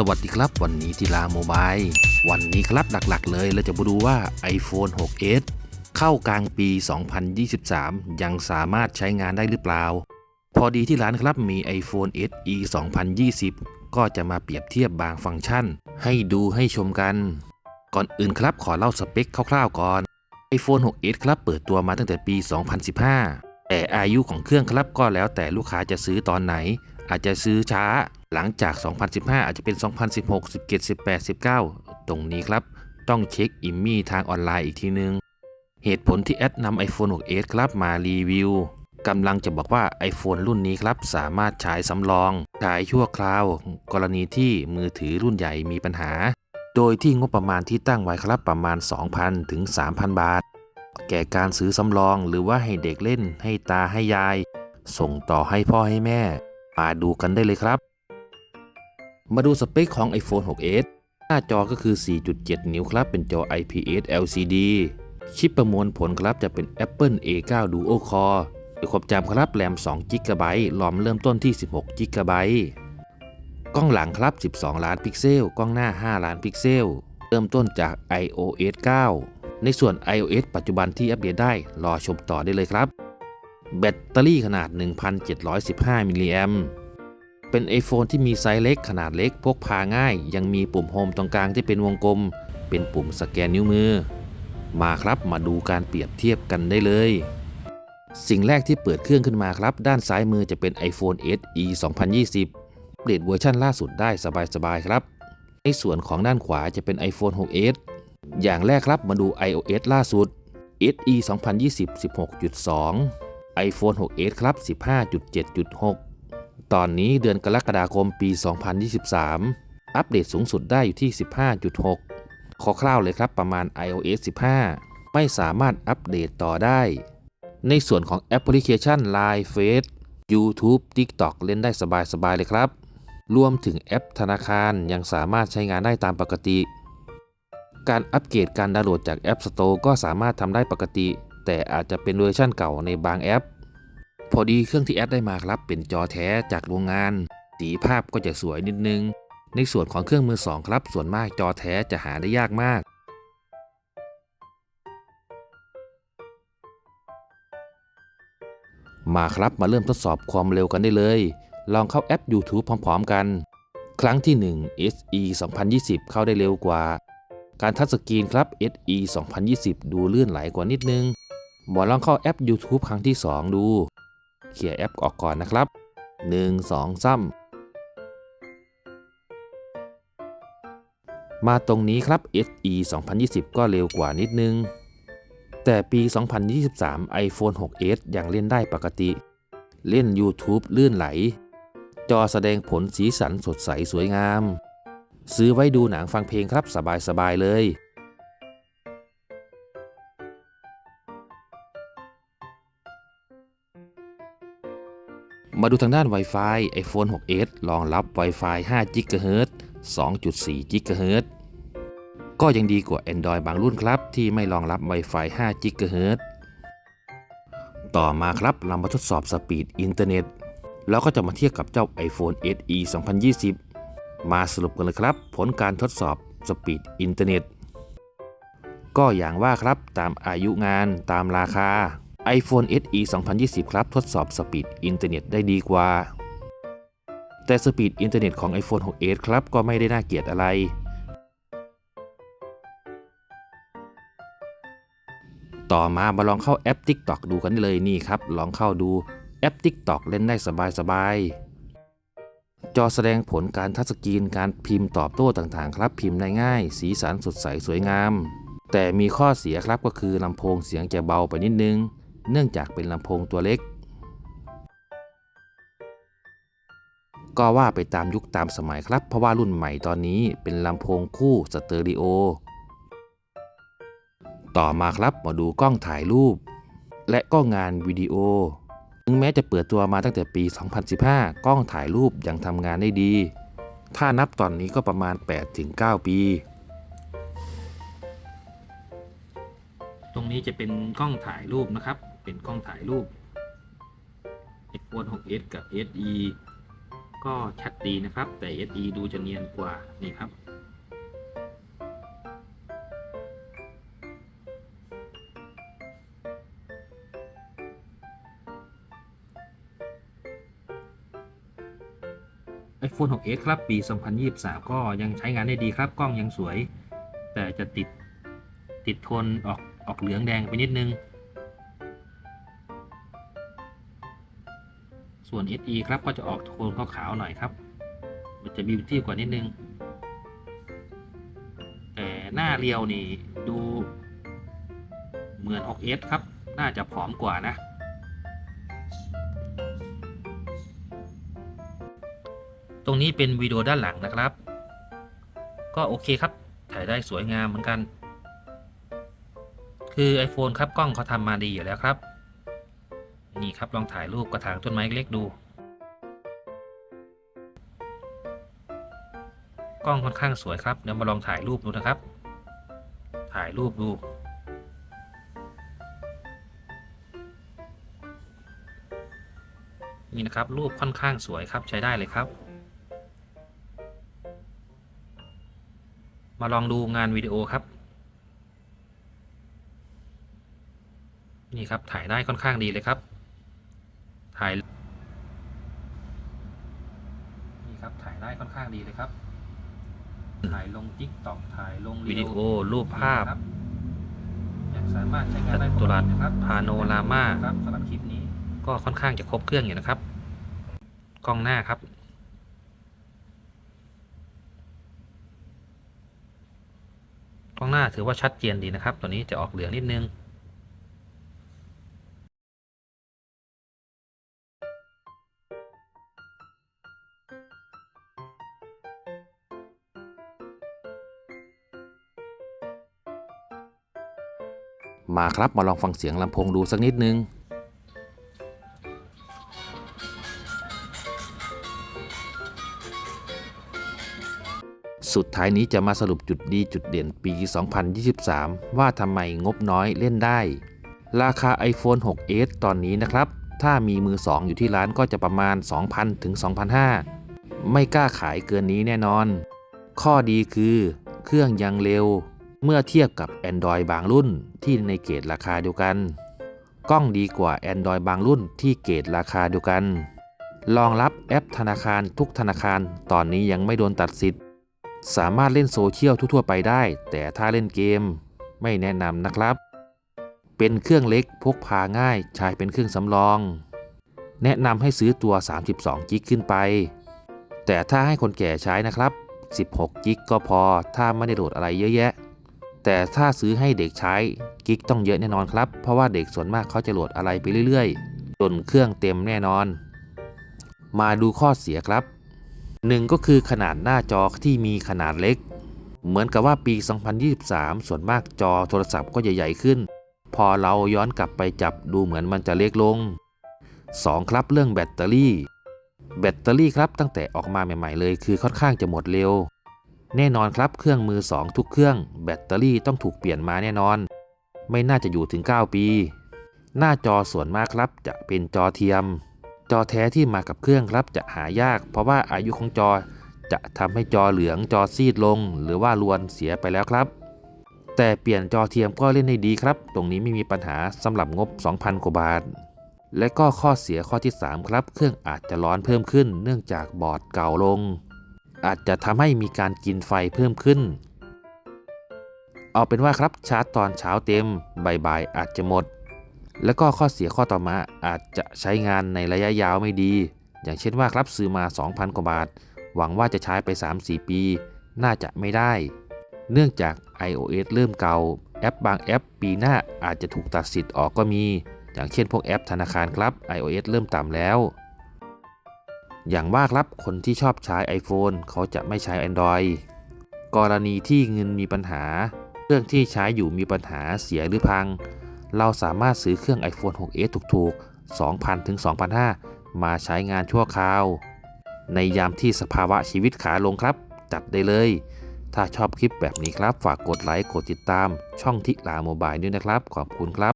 สวัสดีครับวันนี้ทีลาโมบายวันนี้ครับหลักๆ เลยเราจะมาดูว่า iPhone 6s เข้ากลางปี 2023 ยังสามารถใช้งานได้หรือเปล่า พอดีที่ร้านครับมี iPhone SE 2020 ก็จะมาเปรียบเทียบบางฟังก์ชัน ให้ดูให้ชมกัน ก่อนอื่นครับขอเล่าสเปคคร่าวๆก่อน iPhone 6s ครับเปิดตัวมาตั้งแต่ปี 2015 แต่อายุของเครื่องครับก็แล้วแต่ลูกค้าจะซื้อตอนไหน อาจจะซื้อช้าหลังจาก 2015 อาจจะเป็น 2016 17 18 19 ตรงนี้ครับ ต้องเช็คอิมมี่ทางออนไลน์อีกทีนึง เหตุผลที่แอดนำ iPhone 6s ครับมารีวิวกำลังจะบอกว่า iPhone รุ่นนี้ครับ สามารถใช้สำรองใช้ชั่วคราว กรณีที่มือถือรุ่นใหญ่มีปัญหา โดยที่งบประมาณที่ตั้งไว้ครับประมาณ 2,000 ถึง 3,000 บาท แก่การซื้อสำรองหรือว่าให้เด็กเล่นให้ตาให้ยาย ส่งต่อให้พ่อให้แม่ มาดูกันได้เลยครับ มาดูสเปคของ iPhone 6s หน้าจอก็คือ 4.7 นิ้วครับ เป็นจอ IPS LCD ชิปประมวลผลครับจะเป็น Apple A9 Duo Core ความจำครับแรม2 g b รอมเริ่มต้นที่ 16 g b กล้องหลังครับ 12 ล้านพิกเซล กล้องหน้า 5 ล้านพิกเซล เริ่มต้นจาก iOS 9 ในส่วน iOS ปัจจุบันที่อัปเดตได้รอชมต่อได้เลยครับ แบตเตอรี่ขนาด 1,715 มิลลิแอมป์เป็น iPhone ที่มีไซส์เล็กขนาดเล็กพกพาง่าย ยังมีปุ่มโฮมตรงกลางที่เป็นวงกลม เป็นปุ่มสแกนนิ้วมือ มาครับมาดูการเปรียบเทียบกันได้เลย สิ่งแรกที่เปิดเครื่องขึ้นมาครับ ด้านซ้ายมือจะเป็น iPhone SE 2020อัปเดตเวอร์ชันล่าสุดได้สบายๆครับ ในส่วนของด้านขวาจะเป็น iPhone 6s อย่างแรกครับมาดู iOS ล่าสุด SE 2020 16.2 iPhone 6s ครับ 15.7.6 ตอนนี้เดือนกรกฎาคมปี 2023 อัปเดตสูงสุดได้อยู่ที่ 15.6 ขอคร่าวเลยครับประมาณ iOS 15 ไม่สามารถอัปเดตต่อได้ ในส่วนของแอปพลิเคชัน Line Face YouTube TikTok เล่นได้สบายๆเลยครับ รวมถึงแอปธนาคารยังสามารถใช้งานได้ตามปกติ การอัปเกรดการดาวน์โหลดจาก App Store ก็สามารถทำได้ปกติ แต่อาจจะเป็นเวอร์ชั่นเก่าในบางแอป พอดีเครื่องที่แอดได้มาครับเป็นจอแท้จากโรงงาน สีภาพก็จะสวยนิดนึง ในส่วนของเครื่องมือสองครับ ส่วนมากจอแท้จะหาได้ยากมากมาครับมาเริ่มทดสอบความเร็วกันได้เลย ลองเข้าแอป YouTube พร้อมๆกัน ครั้งที่ 1 SE 2020 เข้าได้เร็วกว่า การทัชสกรีนครับ SE 2020 ดูลื่นไหลกว่านิดนึง หมอลองเข้าแอป YouTube ครั้งที่ 2 ดูเคลียร์แอปออกก่อนนะครับ 1 2 3มาตรงนี้ครับ SE 2020 ก็เร็วกว่านิดนึง แต่ปี 2023 iPhone 6s ยังเล่นได้ปกติ เล่น YouTube ลื่นไหล จอแสดงผลสีสันสดใสสวยงาม ซื้อไว้ดูหนังฟังเพลงครับสบายๆเลย มาดูทางด้าน Wi-Fi iPhone 6s รองรับ Wi-Fi 5 GHz 2.4 GHz ก็ยังดีกว่า Android บางรุ่นครับ ที่ไม่รองรับ Wi-Fi 5 GHz ต่อมาครับเรามาทดสอบสปีดอินเทอร์เน็ตแล้วก็จะมาเทียบกับเจ้า iPhone SE 2020 มาสรุปกันเลยครับ ผลการทดสอบสปีดอินเทอร์เน็ตก็อย่างว่าครับตามอายุงานตามราคา iPhone SE 2020 ครับทดสอบสปีดอินเทอร์เน็ตได้ดีกว่า แต่สปีดอินเทอร์เน็ตของ iPhone 6s ครับก็ไม่ได้น่าเกลียดอะไร ต่อมามาลองเข้าแอป TikTok ดูกันเลยนี่ครับ ลองเข้าดูแอป TikTok เล่นได้สบายๆ จอแสดงผลการทัชสกรีนการพิมพ์ตอบโต้ต่างๆ ครับ พิมพ์ได้ง่าย สีสันสดใสสวยงาม แต่มีข้อเสียครับก็คือลำโพงเสียงจะเบาไปนิดนึง เนื่องจากเป็นลำโพงตัวเล็ก ก็ว่าไปตามยุคตามสมัยครับ เพราะว่ารุ่นใหม่ตอนนี้เป็นลำโพงคู่สเตอริโอ ต่อมาครับมาดูกล้องถ่ายรูป และก็งานวิดีโอ ถึงแม้จะเปิดตัวมาตั้งแต่ปี 2015 กล้องถ่ายรูปยังทำงานได้ดี ถ้านับตอนนี้ก็ประมาณ 8-9 ปีตรงนี้จะเป็นกล้องถ่ายรูปนะครับ เป็นกล้องถ่ายรูป iPhone 6s กับ SE ก็ชัดดีนะครับ แต่ SE ดูจะเนียนกว่านี่ครับ iPhone 6s ครับ ปี 2023 ก็ยังใช้งานได้ดีครับ กล้องยังสวย แต่จะติดติดโทนออกออกเหลืองแดงไปนิดนึง ส่วน SE ครับก็จะออกโทนขาวๆหน่อยครับ มันจะบิวตี้กว่านิดนึง แต่หน้าเรียวนี่ดูเหมือน 6s ครับ น่าจะผอมกว่านะ ตรงนี้เป็นวิดีโอด้านหลังนะครับ ก็โอเคครับ ถ่ายได้สวยงามเหมือนกัน คือ iPhone ครับกล้องเขาทำมาดีอยู่แล้วครับ นี่ครับลองถ่ายรูปกระถางต้นไม้เล็กดู กล้องค่อนข้างสวยครับเดี๋ยวมาลองถ่ายรูปดูนะครับ ถ่ายรูปดูนี่นะครับรูปค่อนข้างสวยครับใช้ได้เลยครับ มาลองดูงานวิดีโอครับ นี่ครับถ่ายได้ค่อนข้างดีเลยครับ ถ่าย นี่ครับถ่าย ได้ค่อนข้างดีเลยครับ ถ่ายลงทิกตอกถ่ายลงวิดีโอรูปภาพยังสามารถใช้งานได้ปกตินะครับพาโนรามาครับสำหรับคลิปนี้ ก็ค่อนข้างจะครบเครื่องอยู่นะครับ กล้องหน้าครับกล้องหน้าถือว่าชัดเจนดีนะครับ ตัวนี้จะออกเหลืองนิดนึง มาครับมาลองฟังเสียงลำโพงดูสักนิดนึงสุดท้ายนี้จะมาสรุปจุดดีจุดเด่นปี 2023 ว่าทำไมงบน้อยเล่นได้ ราคา iPhone 6s ตอนนี้นะครับ ถ้ามีมือ 2 อยู่ที่ร้านก็จะประมาณ 2,000 ถึง 2,500 ไม่กล้าขายเกินนี้แน่นอน ข้อดีคือ เครื่องยังเร็ว เมื่อเทียบกับ Android บางรุ่นที่ในเกรดราคาเดียวกัน กล้องดีกว่า Android บางรุ่นที่เกรดราคาเดียวกัน รองรับแอปธนาคารทุกธนาคารตอนนี้ยังไม่โดนตัดสิทธิ์ สามารถเล่นโซเชียลทั่วไปได้ แต่ถ้าเล่นเกมไม่แนะนำนะครับ เป็นเครื่องเล็กพกพาง่ายใช้เป็นเครื่องสำรอง แนะนำให้ซื้อตัว 32กิกขึ้นไป แต่ถ้าให้คนแก่ใช้นะครับ 16กิกก็พอถ้าไม่ได้โหลดอะไรเยอะแยะ แต่ถ้าซื้อให้เด็กใช้กิกต้องเยอะแน่นอนครับ เพราะว่าเด็กส่วนมากเขาจะโหลดอะไรไปเรื่อยๆ จนเครื่องเต็มแน่นอน มาดูข้อเสียครับหนึ่งก็คือขนาดหน้าจอที่มีขนาดเล็ก เหมือนกับว่าปี 2023 ส่วนมากจอโทรศัพท์ก็ใหญ่ๆขึ้น พอเราย้อนกลับไปจับดูเหมือนมันจะเล็กลง 2 ครับเรื่องแบตเตอรี่ แบตเตอรี่ครับตั้งแต่ออกมาใหม่ ๆ เลย คือค่อนข้างจะหมดเร็ว แน่นอนครับเครื่องมือ 2 ทุกเครื่อง แบตเตอรี่ต้องถูกเปลี่ยนมาแน่นอน ไม่น่าจะอยู่ถึง 9 ปี หน้าจอส่วนมากครับจะเป็นจอเทียม จอแท้ที่มากับเครื่องครับจะหายาก เพราะว่าอายุของจอจะทำให้จอเหลืองจอซีดลง หรือว่าลวนเสียไปแล้วครับ แต่เปลี่ยนจอเทียมก็เล่นได้ดีครับ ตรงนี้ไม่มีปัญหาสำหรับงบ 2,000 กว่าบาท และก็ข้อเสียข้อที่ 3 ครับ เครื่องอาจจะร้อนเพิ่มขึ้น เนื่องจากบอร์ดเก่าลง อาจจะทำให้มีการกินไฟเพิ่มขึ้น เอาเป็นว่าครับชาร์จตอนเช้าเต็มบ่ายๆอาจจะหมด แล้วก็ข้อเสียข้อต่อมาอาจจะใช้งานในระยะยาวไม่ดี อย่างเช่นว่าครับซื้อมา 2,000 กว่าบาท หวังว่าจะใช้ไป 3-4 ปี น่าจะไม่ได้ เนื่องจาก iOS เริ่มเก่า แอปบางแอป ปีหน้าอาจจะถูกตัดสิทธิ์ออกก็มี อย่างเช่นพวกแอปธนาคารครับ iOS เริ่มต่ำแล้ว อย่างว่าครับคนที่ชอบใช้ iPhone เขาจะไม่ใช้ Android กรณีที่เงินมีปัญหา เครื่องที่ใช้อยู่มีปัญหาเสียหรือพัง เราสามารถซื้อเครื่อง iPhone 6s ถูกๆ 2,000ถึง2,500 มาใช้งานชั่วคราว ในยามที่สภาวะชีวิตขาลงครับ จัดได้เลย ถ้าชอบคลิปแบบนี้ครับ ฝากกดไลค์ กดติดตาม ช่องทิลาโมบายด้วยนะครับ ขอบคุณครับ